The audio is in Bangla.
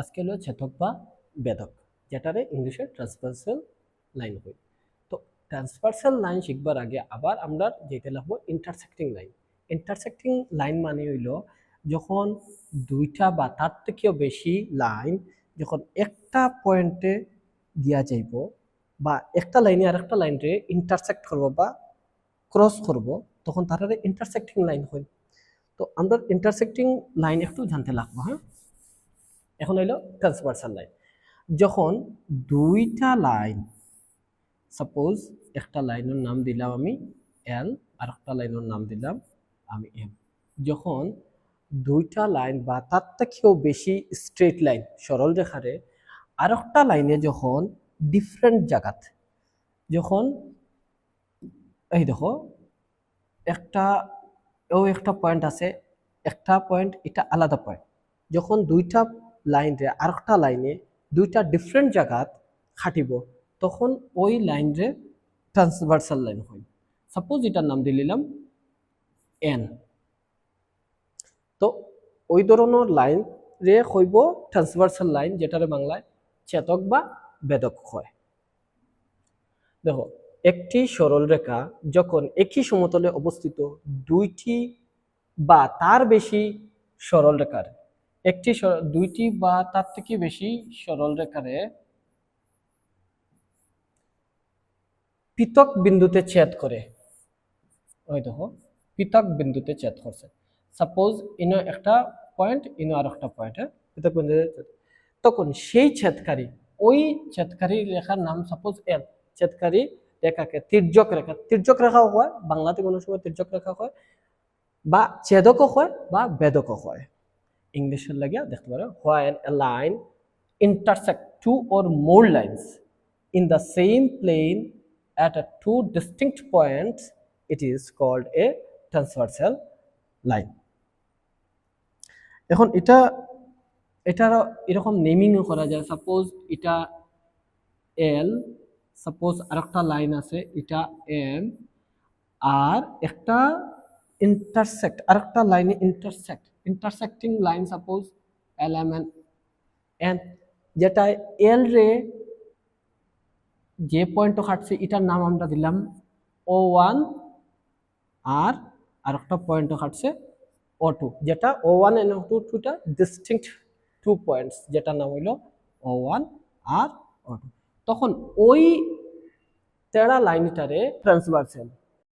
আজকে হলো ছেদক বা বেদক, যেটারে ইংলিশে ট্রান্সভার্সাল লাইন হয়। তো ট্রান্সভার্সাল লাইন শিখবার আগে আবার আমরা যেতে লাগবো ইন্টারসেক্টিং লাইন ইন্টারসেক্টিং লাইন মানে হইল যখন দুইটা বা তার থেকেও বেশি লাইন যখন একটা পয়েন্টে দিয়া যাইব বা একটা লাইনে আর একটা লাইনরে ইন্টারসেক্ট করব বা ক্রস করব, তখন তারারে ইন্টারসেক্টিং লাইন হয়। তো আমরা ইন্টারসেক্টিং লাইন একটু জানতে লাগবো হ্যাঁ? এখন হইল ট্রান্সভার্সাল লাইন যখন দুইটা লাইন সাপোজ একটা লাইনের নাম দিলাম আমি এল আর একটা লাইনের নাম দিলাম আমি এম যখন দুইটা লাইন বা তার থেকেও বেশি স্ট্রেট লাইন সরল রেখারে আর একটা লাইনে যখন ডিফারেন্ট জায়গাত, যখন এই দেখো, একটা ও একটা পয়েন্ট আছে, একটা পয়েন্ট এটা আলাদা পয়েন্ট যখন দুইটা লাইন রে আর একটা লাইনে দুইটা ডিফারেন্ট জায়গাত খাটিব, তখন ওই লাইন রে ট্রান্সভার্সাল লাইন হয়। সাপোজ এটার নাম দিলাম এন তো ওই ধরনের লাইন রে হইব ট্রান্সভার্সাল লাইন যেটারে বাংলায় চেতক বা বেদক হয়। দেখো, একটি সরল রেখা যখন একই সমতলে অবস্থিত, দুইটি বা তার বেশি সরল রেখার একটি দুইটি বা তার থেকে বেশি সরল রেখারে পৃথক বিন্দুতে ছেদ করে। ওই দেখো, পৃথক বিন্দুতে ছেদ করছে। সাপোজ ইনো একটা পয়েন্ট ইনো আর একটা পয়েন্ট হ্যাঁ? পৃথক বিন্দুতে তখন সেই ছেদকারী, ওই ছেদকারী রেখার নাম সাপোজ এল ছেদকারী রেখাকে তির্যক রেখা, তির্যক রেখাও হয়, বাংলাতে কোনো সময় তির্যক রেখা হয়, বা ছেদকও হয়, বা বেদকও হয়। ইংলিশের লাগিয়া দেখতে পারো when a line intersect two or more lines in the same plane at a two distinct points it is called a transversal line এখন এটা এটার এরকম নেমিংও করা যায়। সাপোজ এটা এল সাপোজ আরেকটা লাইন আছে, এটা এম আর একটা ইন্টারসেক্ট আরেকটা লাইনে intersect line suppose L M N N যেটা এল রে যে পয়েন্টটা কাটছে এটার নাম আমরা দিলাম ও ওয়ান আর আরেকটা পয়েন্টও কাটছে ও টু যেটা O one and O two টুটা ডিস্টিংক্ট টু পয়েন্টস যেটার নাম হইল ও ওয়ান আর ও টু তখন ওই তেরা লাইনটারে ট্রান্সভার্সাল